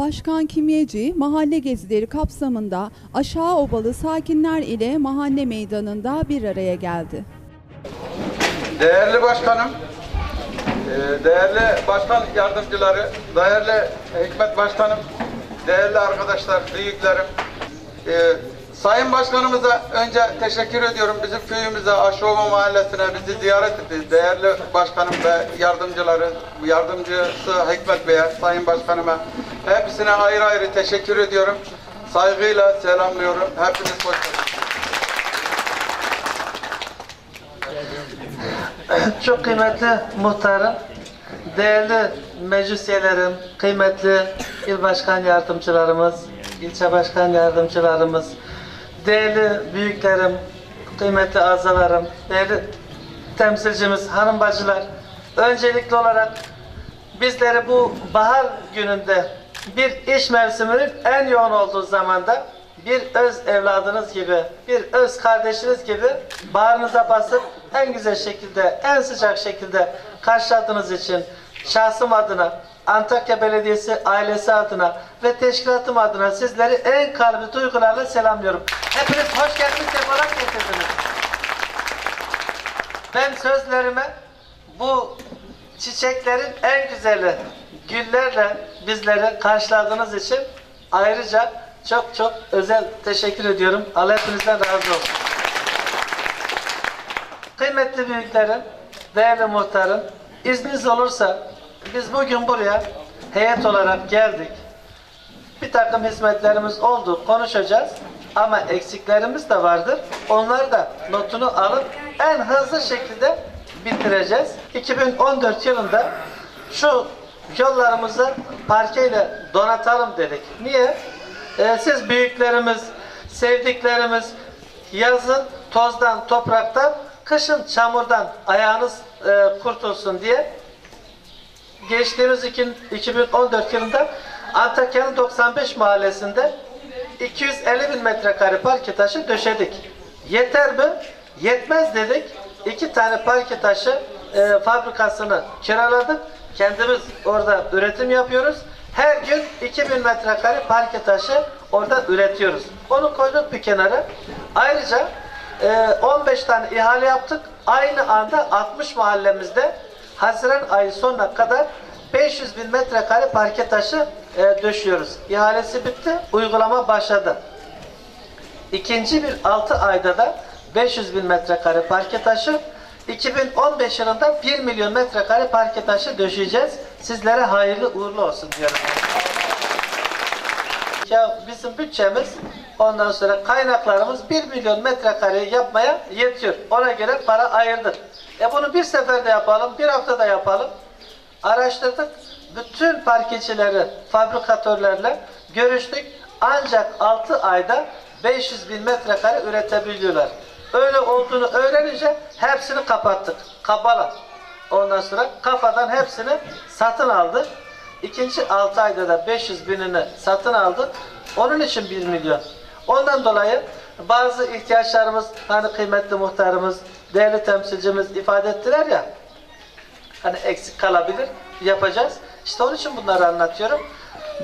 Başkan Kimyeci mahalle gezileri kapsamında Aşağı Obalı sakinler ile mahalle meydanında bir araya geldi. Değerli başkanım, e, değerli başkan yardımcıları, değerli Hikmet başkanım, değerli arkadaşlar, büyüklerim. e, Sayın başkanımıza önce teşekkür ediyorum. Bizim köyümüze, Aşova mahallesine bizi ziyaret etti. Değerli başkanım ve yardımcıları, yardımcısı Hikmet Bey'e, sayın başkanıma hepsine ayrı ayrı teşekkür ediyorum. Saygıyla selamlıyorum. Hepiniz hoş geldiniz. Çok kıymetli muhtarım, değerli meclis üyelerim, kıymetli il başkan yardımcılarımız, ilçe başkan yardımcılarımız, değerli büyüklerim, kıymetli azalarım, değerli temsilcimiz, hanım bacılar, öncelikli olarak bizleri bu bahar gününde bir iş mevsiminin en yoğun olduğu zamanda bir öz evladınız gibi, bir öz kardeşiniz gibi bağrınıza basıp en güzel şekilde, en sıcak şekilde karşıladığınız için şahsım adına, Antakya Belediyesi ailesi adına ve teşkilatım adına sizleri en kalbi duygularla selamlıyorum. Hepiniz hoş geldiniz, sefalar getirdiniz. Ben sözlerime bu çiçeklerin en güzeli güllerle bizleri karşıladığınız için ayrıca çok çok özel teşekkür ediyorum. Allah hepinizden razı olsun. Kıymetli büyüklerim, değerli muhtarım, izniniz olursa biz bugün buraya heyet olarak geldik. Bir takım hizmetlerimiz oldu, konuşacağız. Ama eksiklerimiz de vardır. Onları da notunu alıp en hızlı şekilde bitireceğiz. 2014 yılında şu yollarımızı parkeyle donatalım dedik. Niye? Ee, siz büyüklerimiz, sevdiklerimiz yazın tozdan, topraktan, kışın çamurdan ayağınız e, kurtulsun diye geçtiğimiz iki- 2014 yılında Antakya'nın 95 mahallesinde 250 bin metrekare parke taşı döşedik. Yeter mi? Yetmez dedik. İki tane parke taşı e, fabrikasını kiraladık. Kendimiz orada üretim yapıyoruz. Her gün 2000 metrekare parke taşı orada üretiyoruz. Onu koyduk bir kenara. Ayrıca e, 15 tane ihale yaptık. Aynı anda 60 mahallemizde Haziran ayı sonuna kadar 500 bin metrekare parke taşı e, döşüyoruz. İhalesi bitti, uygulama başladı. İkinci bir 6 ayda da 500 bin metrekare parke taşı, 2015 yılında 1 milyon metrekare parke taşı döşeyeceğiz. Sizlere hayırlı uğurlu olsun diyorum. Ya bizim bütçemiz ondan sonra kaynaklarımız 1 milyon metrekareyi yapmaya yetiyor. Ona göre para ayırdık. E bunu bir seferde yapalım, bir haftada yapalım. Araştırdık. Bütün parkecileri, fabrikatörlerle görüştük. Ancak 6 ayda 500 bin metrekare üretebiliyorlar. Öyle olduğunu öğrenince hepsini kapattık. Kabala. Ondan sonra kafadan hepsini satın aldık. İkinci 6 ayda da 500 binini satın aldık. Onun için 1 milyon. Ondan dolayı bazı ihtiyaçlarımız, hani kıymetli muhtarımız, değerli temsilcimiz ifade ettiler ya, hani eksik kalabilir, yapacağız. İşte onun için bunları anlatıyorum.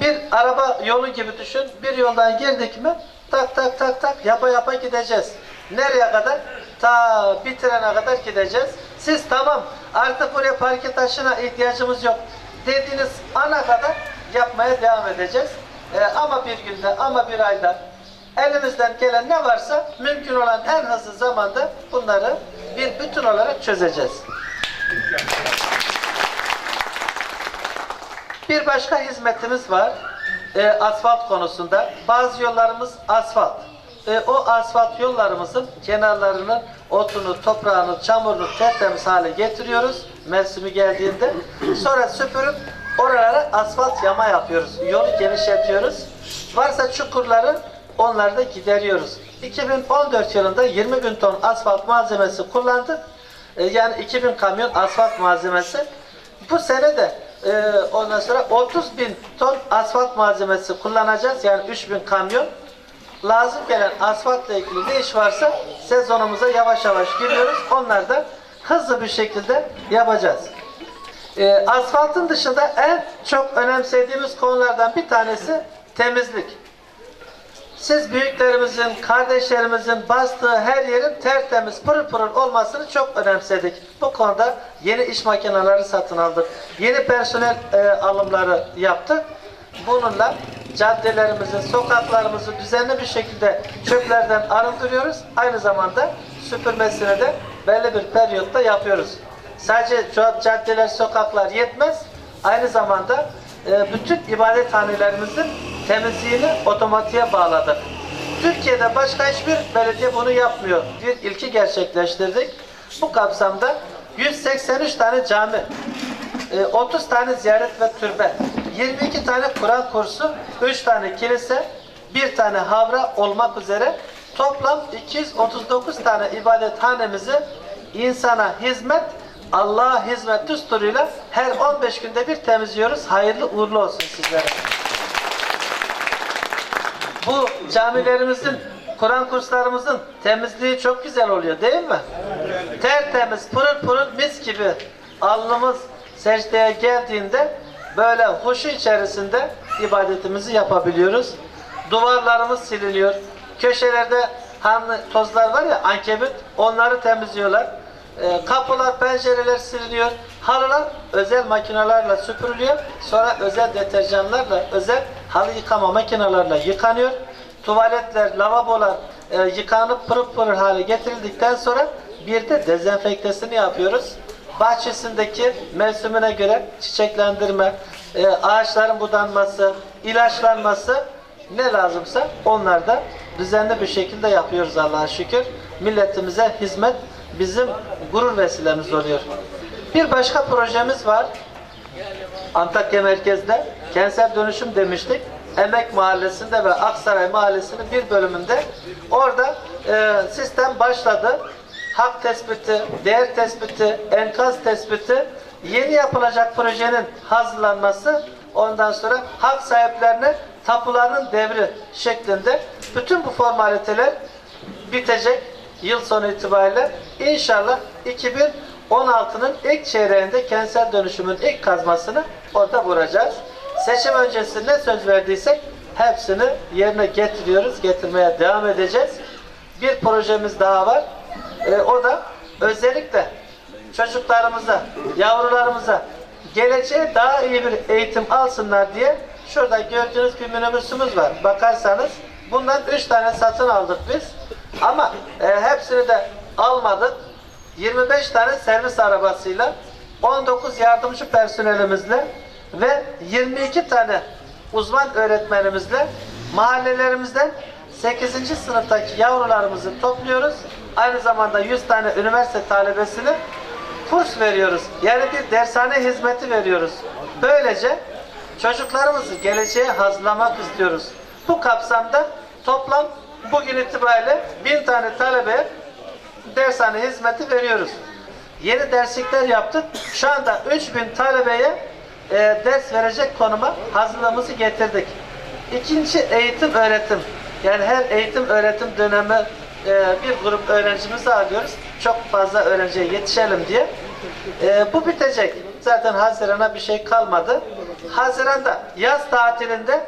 Bir araba yolu gibi düşün, bir yoldan girdik mi, tak tak tak tak yapa yapa gideceğiz. Nereye kadar? Ta bitirene kadar gideceğiz. Siz tamam, artık buraya parke taşına ihtiyacımız yok dediğiniz ana kadar yapmaya devam edeceğiz. Ee, ama bir günde, ama bir ayda elimizden gelen ne varsa mümkün olan en hızlı zamanda bunları bir bütün olarak çözeceğiz. Bir başka hizmetimiz var. E, asfalt konusunda. Bazı yollarımız asfalt. E, o asfalt yollarımızın kenarlarını, otunu, toprağını, çamurunu tertemiz hale getiriyoruz mevsimi geldiğinde. Sonra süpürüp oralara asfalt yama yapıyoruz. Yolu genişletiyoruz. Varsa çukurları onları da gideriyoruz. 2014 yılında 20 bin ton asfalt malzemesi kullandık. E, yani 2000 kamyon asfalt malzemesi. Bu sene de e, ondan sonra 30 bin ton asfalt malzemesi kullanacağız. Yani 3 bin kamyon. Lazım gelen asfaltla ilgili ne iş varsa sezonumuza yavaş yavaş giriyoruz. Onları da hızlı bir şekilde yapacağız. E, asfaltın dışında en çok önemsediğimiz konulardan bir tanesi temizlik. Siz büyüklerimizin, kardeşlerimizin bastığı her yerin tertemiz, pırıl pırıl olmasını çok önemsedik. Bu konuda yeni iş makineleri satın aldık. Yeni personel e, alımları yaptık. Bununla caddelerimizi, sokaklarımızı düzenli bir şekilde çöplerden arındırıyoruz. Aynı zamanda süpürmesini de belli bir periyotta yapıyoruz. Sadece caddeler, sokaklar yetmez. Aynı zamanda e, bütün ibadethanelerimizin temizliğini otomatiğe bağladık. Türkiye'de başka hiçbir belediye bunu yapmıyor. Bir ilki gerçekleştirdik. Bu kapsamda 183 tane cami, e, 30 tane ziyaret ve türbe, 22 tane Kur'an kursu, 3 tane kilise, 1 tane havra olmak üzere toplam 239 tane ibadethanemizi insana hizmet, Allah'a hizmet düsturuyla her 15 günde bir temizliyoruz. Hayırlı uğurlu olsun sizlere. Bu camilerimizin, Kur'an kurslarımızın temizliği çok güzel oluyor değil mi? Tertemiz, pırıl pırıl mis gibi alnımız secdeye geldiğinde böyle huşu içerisinde ibadetimizi yapabiliyoruz. Duvarlarımız siliniyor. Köşelerde hani tozlar var ya ankebut onları temizliyorlar. Ee, kapılar, pencereler siliniyor. Halılar özel makinelerle süpürülüyor. Sonra özel deterjanlarla, özel halı yıkama makinelerle yıkanıyor. Tuvaletler, lavabolar e, yıkanıp pırıl pırıl hale getirildikten sonra bir de dezenfektesini yapıyoruz. Bahçesindeki mevsimine göre çiçeklendirme, e, ağaçların budanması, ilaçlanması ne lazımsa onlar da düzenli bir şekilde yapıyoruz Allah'a şükür. Milletimize hizmet bizim gurur vesilemiz oluyor. Bir başka projemiz var. Antakya merkezde kentsel dönüşüm demiştik. Emek Mahallesi'nde ve Aksaray Mahallesi'nin bir bölümünde orada e, sistem başladı. Hak tespiti, değer tespiti, enkaz tespiti, yeni yapılacak projenin hazırlanması, ondan sonra hak sahiplerine tapularının devri şeklinde bütün bu formaliteler bitecek yıl sonu itibariyle. İnşallah 2016'nın ilk çeyreğinde kentsel dönüşümün ilk kazmasını orada vuracağız. Seçim öncesi ne söz verdiysek hepsini yerine getiriyoruz, getirmeye devam edeceğiz. Bir projemiz daha var. Ee, o da özellikle çocuklarımıza, yavrularımıza geleceğe daha iyi bir eğitim alsınlar diye şurada gördüğünüz bir minibüsümüz var. Bakarsanız bundan 3 tane satın aldık biz. Ama e, hepsini de almadık. 25 tane servis arabasıyla 19 yardımcı personelimizle ve 22 tane uzman öğretmenimizle mahallelerimizden 8. sınıftaki yavrularımızı topluyoruz. Aynı zamanda 100 tane üniversite talebesini kurs veriyoruz. Yani bir dershane hizmeti veriyoruz. Böylece çocuklarımızı geleceğe hazırlamak istiyoruz. Bu kapsamda toplam bugün itibariyle 1000 tane talebe dershane hizmeti veriyoruz. Yeni derslikler yaptık. Şu anda 3000 talebeye e, ders verecek konuma hazırlığımızı getirdik. İkinci eğitim öğretim. Yani her eğitim öğretim dönemi e, bir grup öğrencimizi alıyoruz. Çok fazla öğrenciye yetişelim diye. E, bu bitecek. Zaten Haziran'a bir şey kalmadı. Haziran'da yaz tatilinde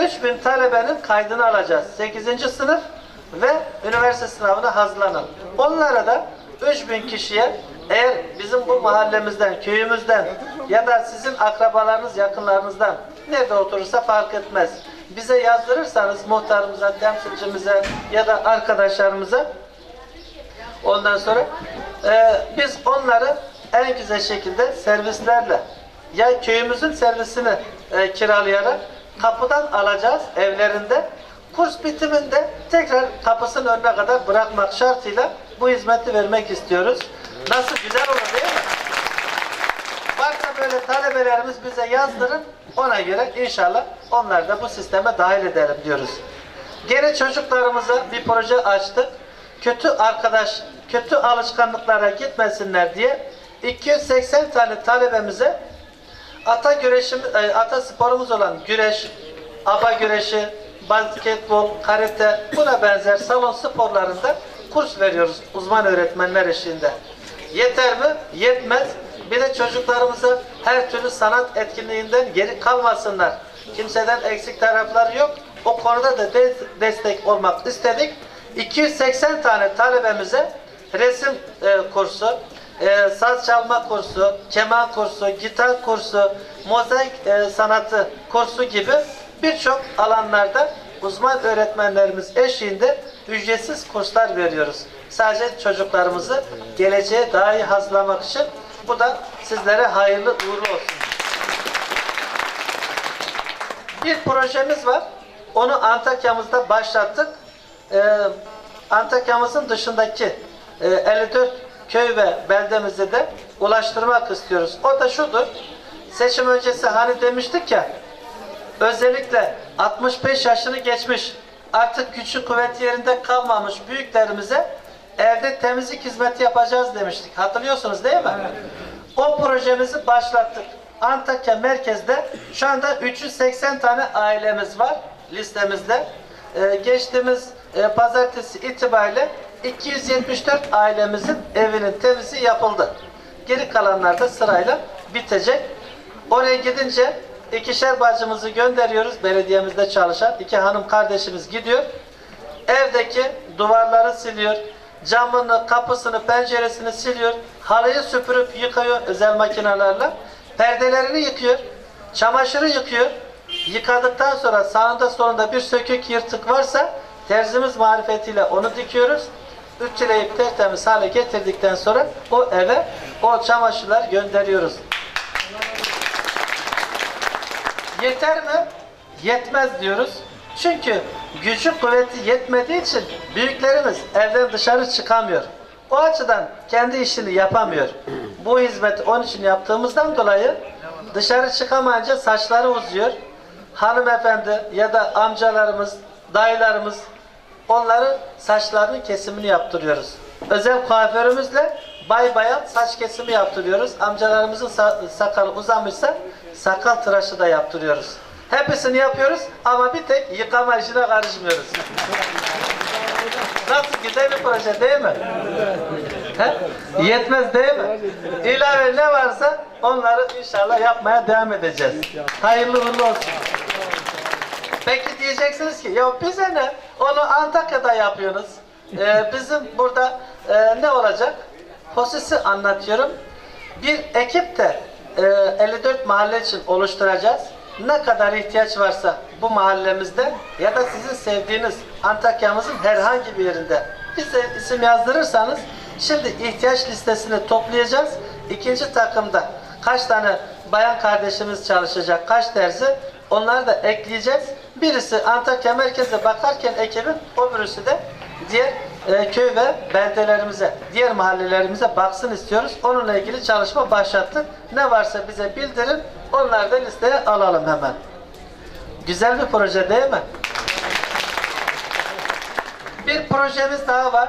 3000 talebenin kaydını alacağız. 8. sınıf ve üniversite sınavına hazırlanan. Onlara da 3000 kişiye eğer bizim bu mahallemizden, köyümüzden ya da sizin akrabalarınız, yakınlarınızdan nerede oturursa fark etmez. Bize yazdırırsanız muhtarımıza, temsilcimize ya da arkadaşlarımıza ondan sonra e, biz onları en güzel şekilde servislerle ya köyümüzün servisini e, kiralayarak kapıdan alacağız evlerinde. Kurs bitiminde tekrar kapısının önüne kadar bırakmak şartıyla bu hizmeti vermek istiyoruz. Nasıl güzel olur böyle talebelerimiz bize yazdırın. Ona göre inşallah onları da bu sisteme dahil edelim diyoruz. Gene çocuklarımıza bir proje açtık. Kötü arkadaş, kötü alışkanlıklara gitmesinler diye 280 tane talebemize ata güreşim, e, ata sporumuz olan güreş, aba güreşi, basketbol, karate, buna benzer salon sporlarında kurs veriyoruz uzman öğretmenler eşliğinde. Yeter mi? Yetmez. Bir de çocuklarımıza her türlü sanat etkinliğinden geri kalmasınlar. Kimseden eksik tarafları yok. O konuda da de- destek olmak istedik. 280 tane talebemize resim e, kursu, e, saz çalma kursu, keman kursu, gitar kursu, mozaik e, sanatı kursu gibi birçok alanlarda uzman öğretmenlerimiz eşliğinde ücretsiz kurslar veriyoruz. Sadece çocuklarımızı geleceğe daha iyi hazırlamak için bu da sizlere hayırlı uğurlu olsun. Bir projemiz var. Onu Antakya'mızda başlattık. Ee, Antakya'mızın dışındaki e, 54 köy ve beldemizi de ulaştırmak istiyoruz. O da şudur. Seçim öncesi hani demiştik ya özellikle 65 yaşını geçmiş artık güçlü kuvveti yerinde kalmamış büyüklerimize evde temizlik hizmeti yapacağız demiştik. Hatırlıyorsunuz değil mi? O projemizi başlattık. Antakya merkezde şu anda 380 tane ailemiz var listemizde. Ee, geçtiğimiz e, pazartesi itibariyle 274 ailemizin evinin temizliği yapıldı. Geri kalanlar da sırayla bitecek. Oraya gidince ikişer bacımızı gönderiyoruz belediyemizde çalışan. iki hanım kardeşimiz gidiyor. Evdeki duvarları siliyor. Camını, kapısını, penceresini siliyor. Halıyı süpürüp yıkıyor özel makinelerle. Perdelerini yıkıyor. Çamaşırı yıkıyor. Yıkadıktan sonra sağında solunda bir sökük yırtık varsa terzimiz marifetiyle onu dikiyoruz. Ütüleyip tertemiz hale getirdikten sonra o eve o çamaşırlar gönderiyoruz. Yeter mi? Yetmez diyoruz. Çünkü gücü kuvveti yetmediği için büyüklerimiz evden dışarı çıkamıyor. O açıdan kendi işini yapamıyor. Bu hizmeti onun için yaptığımızdan dolayı dışarı çıkamayınca saçları uzuyor. Hanımefendi ya da amcalarımız, dayılarımız onları saçlarının kesimini yaptırıyoruz. Özel kuaförümüzle bay bayan saç kesimi yaptırıyoruz. Amcalarımızın sa- sakalı uzamışsa sakal tıraşı da yaptırıyoruz. Hepsini yapıyoruz ama bir tek yıkama işine karışmıyoruz. Nasıl güzel bir proje değil mi? He? Yetmez değil mi? İlave ne varsa onları inşallah yapmaya devam edeceğiz. Hayırlı uğurlu olsun. Peki diyeceksiniz ki ya bize ne? Onu Antakya'da yapıyoruz. Ee, bizim burada e, ne olacak? Hususi anlatıyorum. Bir ekip de e, 54 mahalle için oluşturacağız. Ne kadar ihtiyaç varsa bu mahallemizde ya da sizin sevdiğiniz Antakya'mızın herhangi bir yerinde bize isim yazdırırsanız şimdi ihtiyaç listesini toplayacağız. İkinci takımda kaç tane bayan kardeşimiz çalışacak, kaç terzi onları da ekleyeceğiz. Birisi Antakya merkeze bakarken ekibin, öbürüsü de diğer e, köy ve beldelerimize, diğer mahallelerimize baksın istiyoruz. Onunla ilgili çalışma başlattık. Ne varsa bize bildirin, onları da listeye alalım hemen. Güzel bir proje değil mi? Bir projemiz daha var.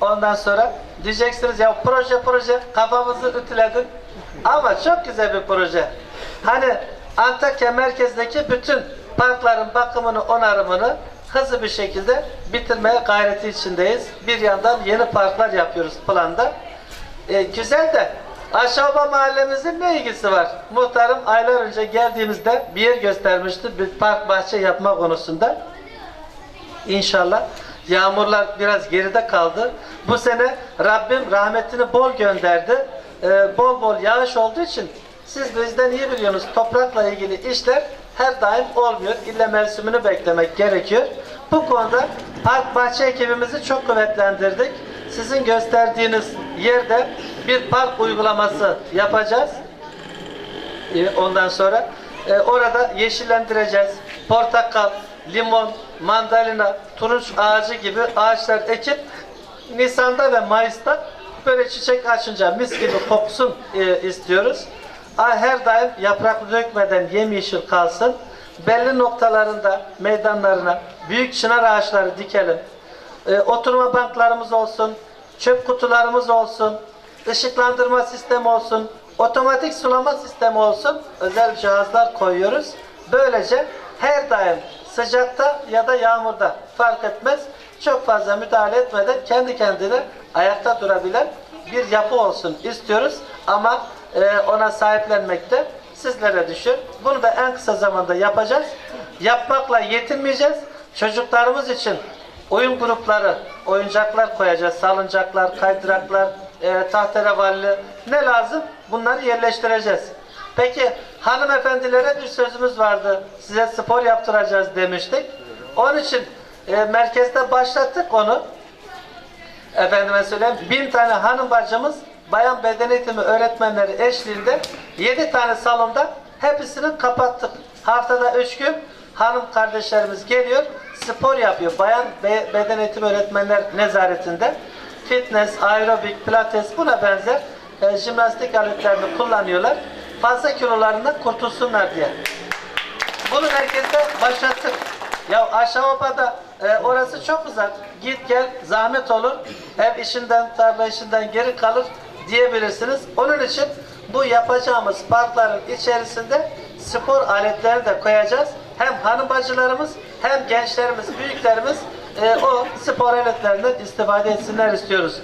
Ondan sonra diyeceksiniz ya proje proje kafamızı ütüledin. Ama çok güzel bir proje. Hani Antakya merkezdeki bütün parkların bakımını, onarımını hızlı bir şekilde bitirmeye gayreti içindeyiz. Bir yandan yeni parklar yapıyoruz planda. Ee, güzel de Aşağıba mahallemizin ne ilgisi var? Muhtarım aylar önce geldiğimizde bir yer göstermişti bir park bahçe yapma konusunda. İnşallah. Yağmurlar biraz geride kaldı. Bu sene Rabbim rahmetini bol gönderdi. Ee, bol bol yağış olduğu için siz bizden iyi biliyorsunuz toprakla ilgili işler her daim olmuyor. İlle mevsimini beklemek gerekiyor. Bu konuda park bahçe ekibimizi çok kuvvetlendirdik. Sizin gösterdiğiniz yerde bir park uygulaması yapacağız. Ee, Ondan sonra e, orada yeşillendireceğiz. Portakal, limon, mandalina, turunç ağacı gibi ağaçlar ekip Nisan'da ve Mayıs'ta böyle çiçek açınca mis gibi koksun e, istiyoruz. Her daim yaprak dökmeden yemyeşil kalsın. Belli noktalarında, meydanlarına büyük çınar ağaçları dikelim. E, oturma banklarımız olsun, çöp kutularımız olsun, ışıklandırma sistemi olsun, otomatik sulama sistemi olsun, özel cihazlar koyuyoruz. Böylece her daim sıcakta ya da yağmurda fark etmez, çok fazla müdahale etmeden kendi kendine ayakta durabilen bir yapı olsun istiyoruz ama e, ona sahiplenmekte sizlere düşür. Bunu da en kısa zamanda yapacağız. Yapmakla yetinmeyeceğiz. Çocuklarımız için oyun grupları, oyuncaklar koyacağız. Salıncaklar, kaydıraklar, e, tahterevalli ne lazım? Bunları yerleştireceğiz. Peki hanımefendilere bir sözümüz vardı. Size spor yaptıracağız demiştik. Onun için e, merkezde başlattık onu. Efendime söyleyeyim bin tane hanım bacımız bayan beden eğitimi öğretmenleri eşliğinde yedi tane salonda hepsini kapattık. Haftada üç gün hanım kardeşlerimiz geliyor spor yapıyor. Bayan be- beden eğitimi öğretmenler nezaretinde. Fitness, aerobik, pilates buna benzer e, jimnastik aletlerini kullanıyorlar. Fazla kilolarından kurtulsunlar diye. Bunu merkezde başlattık. Ya Aşağıba'da e, orası çok uzak. Git gel zahmet olur. Ev işinden, tarla işinden geri kalır diyebilirsiniz. Onun için bu yapacağımız parkların içerisinde spor aletlerini de koyacağız. Hem hanım bacılarımız hem gençlerimiz, büyüklerimiz e, o spor aletlerinden istifade etsinler istiyoruz.